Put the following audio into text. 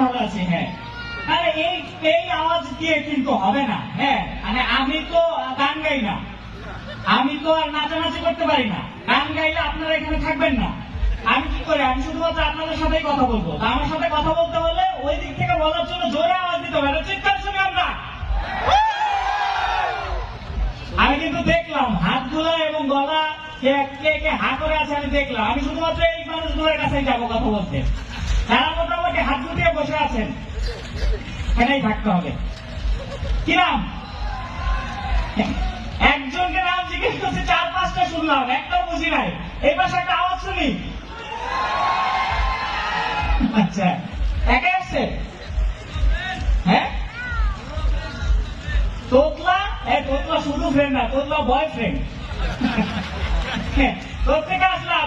ভালো আছি হ্যাঁ। আরে এই এই আওয়াজ দিয়ে কিন্তু হবে না হ্যাঁ। মানে আমি তো গান গাই না। আমি তো আর নাচানাচি করতে পারি না। গান গাইলে আপনারা এখানে থাকবেন না। আমি কি করি? আমি শুধুমাত্র আপনাদের সাথেই কথা বলব। আমার সাথে কথা বলতে হলে ওই দিক থেকে বলার জন্য জোরে আওয়াজ দিতে হবে। চিৎকার শুনে আমরা। আমি কিন্তু দেখলাম, হাতগুলা এবং গলা কে কে কে হা করে আছে আমি দেখলাম। আমি শুধুমাত্র এই মানুষগুলোর কাছেই যাব কথা বলতে। তারা মোটামুটি হাত গুটিয়ে বসে আছেন। এখানেই থাকতে হবে। কি নাম? একজনকে নাম জিজ্ঞেস করছে, চার পাঁচটা শুনলাম, একটাও বুঝি নাই। এই পাশে একটা আওয়াজ শুনি। আচ্ছা একে আসছে? হ্যাঁ? তোতলা? এ, তোতলা শুধু ফ্রেন্ড না, তোতলা বয়ফ্রেন্ড তোর থেকে আসলাম